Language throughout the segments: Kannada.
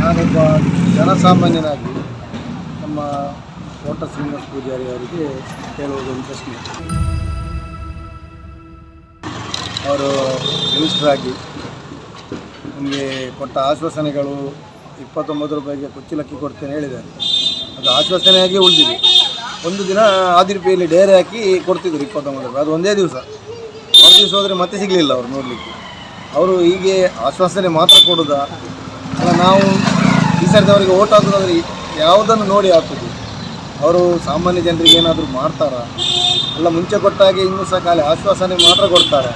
ನಾನೊಬ್ಬ ಜನಸಾಮಾನ್ಯನಾಗಿ ನಮ್ಮ ಕೋಟ ಶ್ರೀನಿವಾಸ ಪೂಜಾರಿ ಅವರಿಗೆ ಕೇಳುವುದೊಂದು ಪ್ರಶ್ನೆ ಅವರು ಮಿನಿಸ್ಟರ್ ಆಗಿ ನಮಗೆ ಕೊಟ್ಟ ಆಶ್ವಾಸನೆಗಳು ಇಪ್ಪತ್ತೊಂಬತ್ತು ರೂಪಾಯಿಗೆ ಕುಚ್ಚಿಲಕ್ಕಿ ಕೊಡ್ತೇನೆ ಹೇಳಿದ್ದಾರೆ. ಅದು ಆಶ್ವಾಸನೆಯಾಗಿ ಉಳಿದಿದೆ. ಒಂದು ದಿನ ಆದಿ ರೂಪಾಯಲ್ಲಿ ಡೇರೆ ಹಾಕಿ ಕೊಡ್ತಿದ್ರು ಇಪ್ಪತ್ತೊಂಬತ್ತು ರೂಪಾಯಿ. ಅದು ಒಂದೇ ದಿವಸ. ಒಂದು ದಿವಸ ಹೋದರೆ ಮತ್ತೆ ಸಿಗಲಿಲ್ಲ ಅವರು ನೋಡಲಿಕ್ಕೆ. ಅವರು ಹೀಗೆ ಆಶ್ವಾಸನೆ ಮಾತ್ರ ಕೊಡೋದಾ? ನಾವು ಈ ಸರ್ದವರಿಗೆ ಓಟ್ ಹಾಕೋದಾದ್ರೆ ಯಾವುದನ್ನು ನೋಡಿ ಹಾಕೋದು? ಅವರು ಸಾಮಾನ್ಯ ಜನರಿಗೆ ಏನಾದರೂ ಮಾಡ್ತಾರಾ? ಅಲ್ಲ, ಮುಂಚೆ ಕೊಟ್ಟಾಗೆ ಇನ್ನೂ ಸಹ ಖಾಲಿ ಆಶ್ವಾಸನೆ ಮಾತ್ರ ಕೊಡ್ತಾರೆ.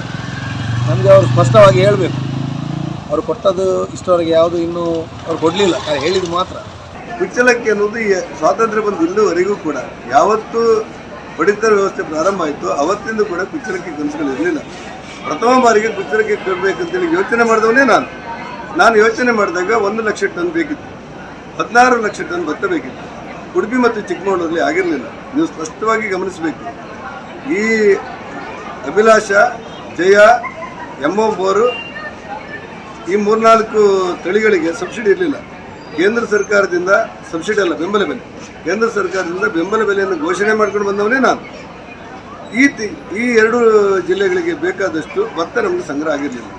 ನಮಗೆ ಅವರು ಸ್ಪಷ್ಟವಾಗಿ ಹೇಳಬೇಕು. ಅವರು ಕೊಟ್ಟದ್ದು ಇಷ್ಟವರೆಗೆ ಯಾವುದು ಇನ್ನೂ ಅವ್ರು ಕೊಡಲಿಲ್ಲ. ಹೇಳಿದ್ದು ಮಾತ್ರ. ಕುಚ್ಚಲಕ್ಕಿ ಅನ್ನೋದು ಸ್ವಾತಂತ್ರ್ಯ ಬಂದು ಇಲ್ಲಿವರೆಗೂ ಕೂಡ ಯಾವತ್ತು ಪಡಿತರ ವ್ಯವಸ್ಥೆ ಪ್ರಾರಂಭ ಆಯಿತು. ಅವತ್ತಿಂದ ಕೂಡ ಕುಚ್ಚಲಕ್ಕಿ ಕನಸುಗಳು ಇರಲಿಲ್ಲ. ಪ್ರಥಮ ಬಾರಿಗೆ ಕುಚ್ಚಲಕ್ಕಿ ಕೊಡಬೇಕಂತೇಳಿ ಯೋಚನೆ ಮಾಡಿದವನೇ ನಾನು. ನಾನು ಯೋಚನೆ ಮಾಡಿದಾಗ ಒಂದು ಲಕ್ಷ ಟನ್ ಬೇಕಿತ್ತು. ಹದಿನಾರು ಲಕ್ಷ ಟನ್ ಭತ್ತ ಬೇಕಿತ್ತು. ಉಡುಪಿ ಮತ್ತು ಚಿಕ್ಕಮಗಳೂರಲ್ಲಿ ಆಗಿರಲಿಲ್ಲ. ನೀವು ಸ್ಪಷ್ಟವಾಗಿ ಗಮನಿಸಬೇಕು. ಈ ಅಭಿಲಾಷ, ಜಯ ಎಂ ಬೋರು ಈ ಮೂರ್ನಾಲ್ಕು ತಳಿಗಳಿಗೆ ಸಬ್ಸಿಡಿ ಇರಲಿಲ್ಲ. ಕೇಂದ್ರ ಸರ್ಕಾರದಿಂದ ಸಬ್ಸಿಡಿ ಅಲ್ಲ, ಬೆಂಬಲ ಬೆಲೆ. ಕೇಂದ್ರ ಸರ್ಕಾರದಿಂದ ಬೆಂಬಲ ಬೆಲೆಯನ್ನು ಘೋಷಣೆ ಮಾಡ್ಕೊಂಡು ಬಂದವನೇ ನಾನು. ಈ ಈ ಎರಡು ಜಿಲ್ಲೆಗಳಿಗೆ ಬೇಕಾದಷ್ಟು ಭತ್ತ ನಮಗೆ ಸಂಗ್ರಹ ಆಗಿರಲಿಲ್ಲ.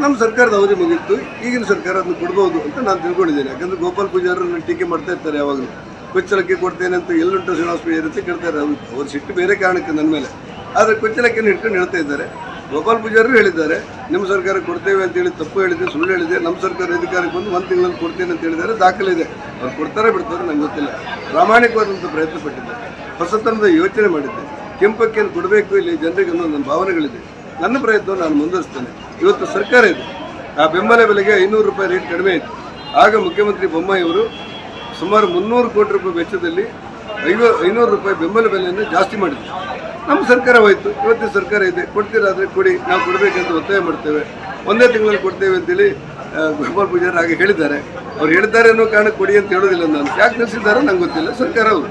ನಮ್ಮ ಸರ್ಕಾರದ ಅವಧಿ ಮುಗಿತ್ತು ಈಗಿನ ಸರ್ಕಾರ ಅದನ್ನು ಕೊಡ್ಬೋದು ಅಂತ ನಾನು ತಿಳ್ಕೊಂಡಿದ್ದೇನೆ. ಯಾಕಂದ್ರೆ ಗೋಪಾಲ್ ಪೂಜಾರನ್ನ ಟೀಕೆ ಮಾಡ್ತಾ ಇರ್ತಾರೆ ಯಾವಾಗಲೂ. ಕೊಚ್ಚಲಕ್ಕೆ ಕೊಡ್ತೇನೆ ಅಂತ ಎಲ್ಲುಂಟು ಶ್ರೀನಿವಾಸ ಇರುತ್ತೆ ಕೇಳ್ತಾರೆ. ಅವ್ರು ಅವ್ರ ಸಿಟ್ಟು ಬೇರೆ ಕಾರಣಕ್ಕೆ ನನ್ನ ಮೇಲೆ. ಆದರೆ ಕೊಚ್ಚಲಕ್ಕಿಯನ್ನು ಇಟ್ಕೊಂಡು ಹೇಳ್ತಾ ಇದ್ದಾರೆ. ಗೋಪಾಲ್ ಪೂಜಾರರು ಹೇಳಿದ್ದಾರೆ, ನಿಮ್ಮ ಸರ್ಕಾರ ಕೊಡ್ತೇವೆ ಅಂತ ಹೇಳಿ ತಪ್ಪು ಹೇಳಿದೆ, ಸುಳ್ಳು ಹೇಳಿದೆ. ನಮ್ಮ ಸರ್ಕಾರ ಅಧಿಕಾರಕ್ಕೆ ಬಂದು ಒಂದು ತಿಂಗಳಲ್ಲಿ ಕೊಡ್ತೇನೆ ಅಂತ ಹೇಳಿದ್ದಾರೆ. ಇದೆ. ಅವ್ರು ಕೊಡ್ತಾರೆ ಬಿಡ್ತಾರೆ, ನಂಗೆ ಗೊತ್ತಿಲ್ಲ. ಪ್ರಾಮಾಣಿಕವಾದಂಥ ಪ್ರಯತ್ನ ಪಟ್ಟಿದ್ದೆ. ಹೊಸತನದ ಯೋಚನೆ ಮಾಡಿದ್ದೆ. ಕೆಂಪಕ್ಕಿಯನ್ನು ಕೊಡಬೇಕು ಇಲ್ಲಿ ಜನರಿಗೆ ಅನ್ನೋ ನನ್ನ ಭಾವನೆಗಳಿದೆ. ನನ್ನ ಪ್ರಯತ್ನ ನಾನು ಮುಂದುವರಿಸ್ತೇನೆ. ಇವತ್ತು ಸರ್ಕಾರ ಇದೆ. ಆ ಬೆಂಬಲ ಬೆಲೆಗೆ ಐನೂರು ರೂಪಾಯಿ ರೇಟ್ ಕಡಿಮೆ ಇತ್ತು ಆಗ ಮುಖ್ಯಮಂತ್ರಿ ಬೊಮ್ಮಾಯಿಯವರು ಸುಮಾರು ಮುನ್ನೂರು ಕೋಟಿ ರೂಪಾಯಿ ವೆಚ್ಚದಲ್ಲಿ ಐವ ಐನೂರು ರೂಪಾಯಿ ಬೆಂಬಲ ಬೆಲೆಯನ್ನು ಜಾಸ್ತಿ ಮಾಡಿದ್ರು. ನಮ್ಮ ಸರ್ಕಾರ ಹೋಯಿತು. ಇವತ್ತಿನ ಸರ್ಕಾರ ಇದೆ. ಕೊಡ್ತೀರಾದರೆ ಕೊಡಿ. ನಾವು ಕೊಡಬೇಕಂತ ಒತ್ತಾಯ ಮಾಡ್ತೇವೆ. ಒಂದೇ ತಿಂಗಳಲ್ಲಿ ಕೊಡ್ತೇವೆ ಅಂತೇಳಿ ಗೋಪಾಲ್ ಪೂಜಾರಿ ಹಾಗೆ ಹೇಳಿದ್ದಾರೆ. ಅವ್ರು ಹೇಳಿದ್ದಾರೆ ಅನ್ನೋ ಕಾರಣ ಕೊಡಿ ಅಂತ ಹೇಳೋದಿಲ್ಲ ನಾನು. ಯಾಕೆ ನಿಲ್ಲಿಸಿದ್ದಾರೆ ನಂಗೆ ಗೊತ್ತಿಲ್ಲ. ಸರ್ಕಾರ ಅವರು.